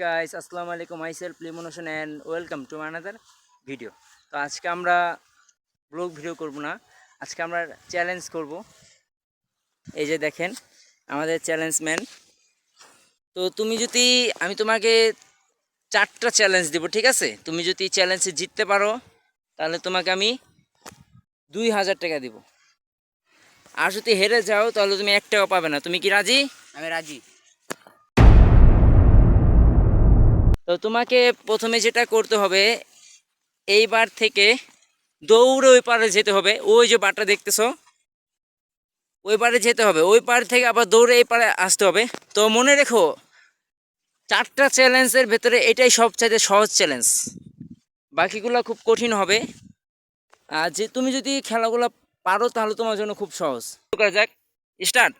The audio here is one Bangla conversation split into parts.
গাইস আসসালামু আলাইকুম I self লিমোনেশন and welcome to another video তো আজকে আমরা ব্লগ ভিডিও করব না, আজকে আমরা চ্যালেঞ্জ করব। এই যে দেখেন, আমাদের চ্যালেঞ্জ ম্যান তো তুমি যদি, আমি তোমাকে চারটা চ্যালেঞ্জ দেবো, ঠিক আছে? তুমি যদি চ্যালেঞ্জে জিততে পারো, তাহলে তোমাকে আমি দুই হাজার টাকা দিব। আর যদি হেরে যাও, তাহলে তুমি এক টাকাও পাবে না। তুমি কি রাজি? আমি রাজি। তো তোমাকে প্রথমে যেটা করতে হবে, এইবার থেকে দৌড়ে ওই পারে যেতে হবে। ওই যে বারটা দেখতেছো, ওই পারে যেতে হবে। ওই পার থেকে আবার দৌড়ে এই পারে আসতে হবে। তো মনে রেখো, চারটা চ্যালেঞ্জের ভেতরে এটাই সবচাইতে সহজ চ্যালেঞ্জ। বাকিগুলো খুব কঠিন হবে। আর যে তুমি যদি খেলাগুলো পারো, তাহলে তোমার জন্য খুব সহজ। করা যাক। স্টার্ট।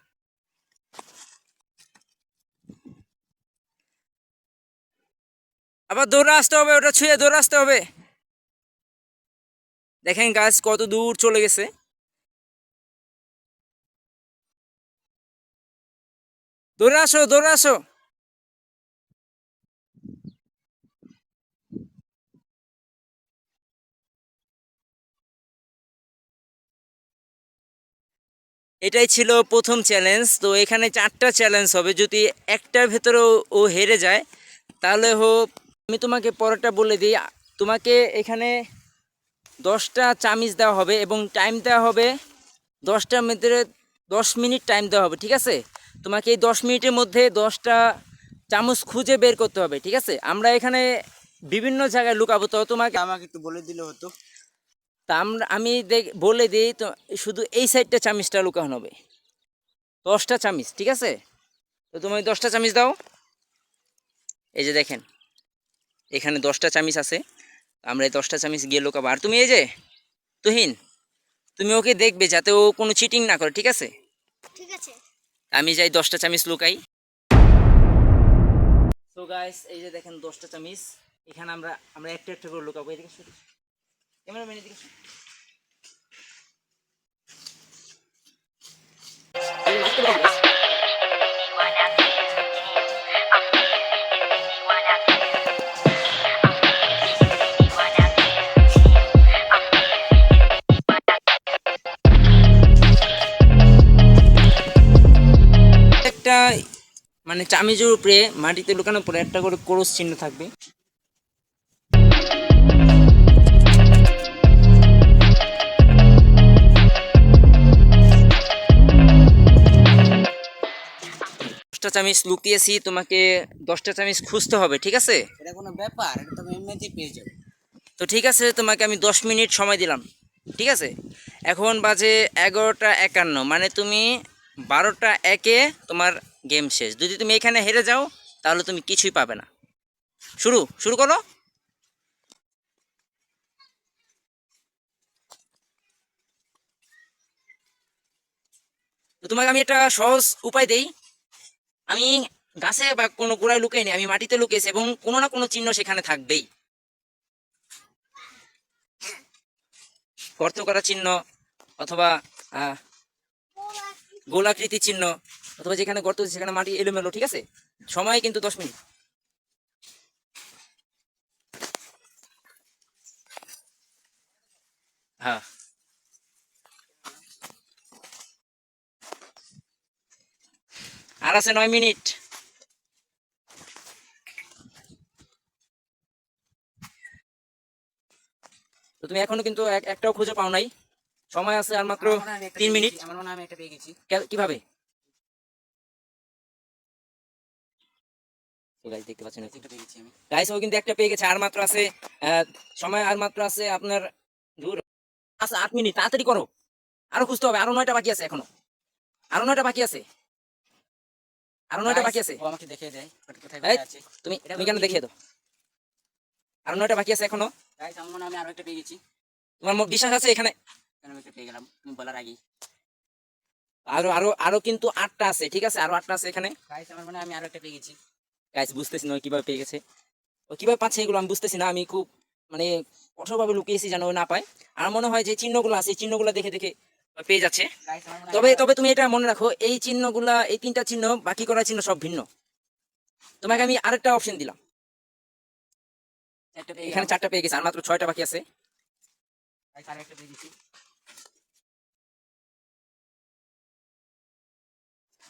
আবার দৌড়ে আসতে হবে, ওটা ছুঁয়ে দৌড়ে আসতে হবে। দেখেন গাছ কত দূর চলে গেছে। দৌড়ে আসো দৌড়ে আসো। এটাই ছিল প্রথম চ্যালেঞ্জ তো এখানে চারটা চ্যালেঞ্জ হবে। যদি একটার ভেতরে ও- হেরে যায়, তাহলে হোক আমি তোমাকে পরেরটা বলে দিই। তোমাকে এখানে দশটা চামিচ দেওয়া হবে এবং টাইম দেওয়া হবে দশটার মধ্যে দশ মিনিট টাইম দেওয়া হবে ঠিক আছে? তোমাকে এই দশ মিনিটের মধ্যে দশটা চামচ খুঁজে বের করতে হবে ঠিক আছে? আমরা এখানে বিভিন্ন জায়গায় লুকাবো তো তোমাকে আমাকে একটু বলে দিলে হতো। তা আমরা আমি দেখ বলে দিই তো শুধু এই সাইডটা চামিচটা লুকানো হবে। দশটা চামিচ ঠিক আছে? তো তুমি দশটা চামিচ দাও। এই যে দেখেন এখানে দশটা চামিচ আছে। আমরা এই দশটা চামিচ গিয়ে লোকাবো। আর তুমি এই যে তুহিন তুমি ওকে দেখবে যাতে ও কোনো চিটিং না করে ঠিক আছে? ঠিক আছে। আমি যাই দশটা চামিচ লুকাই। তো গাইস এই যে দেখেন দশটা চামিচ। এখানে আমরা আমরা একটা একটা করে লুকাবো। এদিকে ক্যামেরা ক্যামেরাম্যান এদিকে মানে চামিজের উপরে মাটিতে লুকানোর পরে একটা করে ক্রস চিহ্ন থাকবে। দশটা চামিচ লুকিয়েছি তোমাকে দশটা চামিচ খুঁজতে হবে ঠিক আছে? এটা কোনো ব্যাপার এটা তো আমি এমনিতেই পেয়ে যাব। তো ঠিক আছে তোমাকে আমি দশ মিনিট সময় দিলাম ঠিক আছে? এখন বাজে এগারোটা একান্ন মানে তুমি বারোটা একে তোমার গেম শেষ। যদি তুমি এখানে হেরে যাও, তাহলে তুমি কিছুই পাবে না। শুরু শুরু করো। তোমাকে আমি একটা সহজ উপায় দেই। আমি গাছে বা কোনো গোড়ায় লুকাইনি, আমি মাটিতে লুকিয়েছি এবং কোনো না কোনো চিহ্ন সেখানে থাকবেই। গর্ত করা চিহ্ন অথবা গোলাকৃতি চিহ্ন অথবা যেখানে গর্ত আছে সেখানে মাটি এলোমেলো ঠিক আছে? সময় কিন্তু দশ মিনিট। হ্যাঁ। আর আছে নয় মিনিট। তো তুমি এখনও কিন্তু এক- একটাও খুঁজে পাও নাই। সময় আছে আর মাত্র তিন মিনিট। আমার মনে আমি একটা পেয়ে গেছি। কে- কীভাবে গাইস দেখতে পাচ্ছেন একটা পেয়ে গেছি আমি। গাইস ও কিন্তু একটা পেয়ে গেছে আর মাত্র আছে সময় আর মাত্র আছে আপনার দূর আছে আট মিনিট তাড়াতাড়ি করো। আরও খুঁজতে হবে আরও নয়টা বাকি আছে এখনও। আরও নয়টা বাকি আছে। আরও নয়টা বাকি আছে। আমাকে দেখিয়ে দেয় কোথায় আছে। তুমি তুমি কেন দেখিয়ে দাও? আরও নয়টা বাকি আছে এখনও। গাইস আমার মনে আমি আরও একটা পেয়ে গেছি। তোমার বিশ্বাস আছে এখানে? আমি একটা পেয়ে গেলাম? তুমি বলার আগেই। আরও আরও আরও কিন্তু আটটা আছে ঠিক আছে? আরও আটটা আছে এখানে। গাইস আমার মনে আমি আরও একটা পেয়ে গেছি। গাইস বুঝতেছি না কীভাবে পেয়ে গেছে। ও কীভাবে পাচ্ছে এগুলো আমি বুঝতেছি না আমি খুব মানে কঠোরভাবে লুকিয়েছি যেন না পায়। আর মনে হয় যে চিহ্নগুলো আছে এই চিহ্নগুলো দেখে দেখে পেয়ে যাচ্ছে। তবে তবে তুমি এটা মনে রাখো এই চিহ্নগুলা এই তিনটা চিহ্ন বাকি করা চিহ্ন সব ভিন্ন। তোমাকে আমি আরেকটা অপশন দিলাম। এখানে চারটা পেয়ে গেছে আর মাত্র ছয়টা বাকি আছে।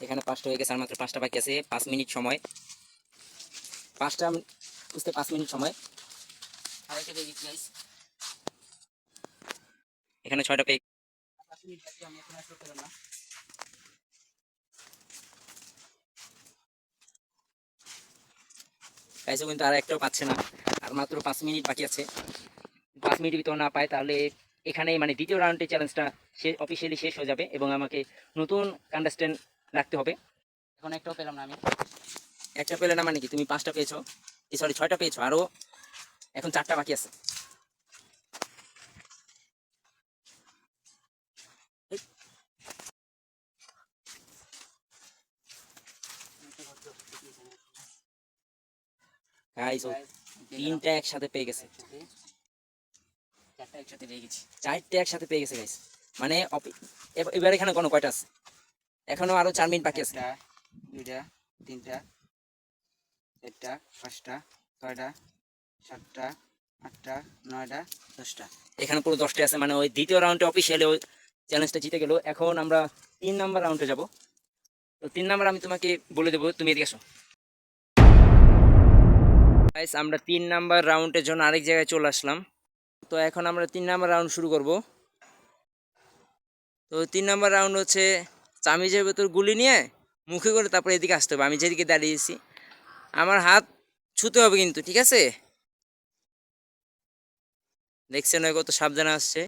এখানে পাঁচটা হয়ে গেছে আর মাত্র পাঁচটা বাকি আছে পাঁচ মিনিট সময়। পাঁচটা বুঝতে পাঁচ মিনিট সময়। আরও একটা পেয়ে গেছি গাইস এখানে ছয়টা পেয়ে পাঁচ মিনিট করতে না কিন্তু আর একটাও পাচ্ছে না। আর মাত্র পাঁচ মিনিট বাকি আছে। পাঁচ মিনিট ভিতর না পায়, তাহলে এখানে মানে দ্বিতীয় রাউন্ডে চ্যালেঞ্জটা সে অফিসিয়ালি শেষ হয়ে যাবে এবং আমাকে নতুন কন্টেস্টেন্ট রাখতে হবে। এখন একটাও পেলাম না আমি। একটা পেলে না মানে কি? তুমি পাঁচটা পেয়েছ। এই সরি ছয়টা পেয়েছ। আরও এখন চারটা বাকি আছে। তিনটা একসাথে পেয়ে গেছে। পেয়ে গেছি। চারটে একসাথে পেয়ে গেছে গাইস মানে এবার এখানে কোনো কয়টা আছে? এখনও আরও চার মিনিট বাকি আছে। দুইটা তিনটা চারটা পাঁচটা, ছয়টা, সাতটা, আটটা, নয়টা, দশটা। এখানে পুরো দশটা আছে মানে ওই দ্বিতীয় রাউন্ডে অফিসিয়ালি ওই চ্যালেঞ্জটা জিতে গেল। এখন আমরা তিন নাম্বার রাউন্ডে যাব। তো তিন নাম্বার আমি তোমাকে বলে দেবো, তুমি এদিকে আসো। আমরা তিন নাম্বার রাউন্ডের জন্য আরেক জায়গায় চলে আসলাম। তো এখন আমরা তিন নাম্বার রাউন্ড শুরু করব। তো তিন নাম্বার রাউন্ড হচ্ছে, চামিজের ভেতর গুলি নিয়ে মুখে করে তারপরে এদিকে আসতে হবে। আমি যেদিকে দাঁড়িয়েছি আমার হাত ছুতে হবে কিন্তু ঠিক আছে? দেখছেন কত সাবধানে আসছে।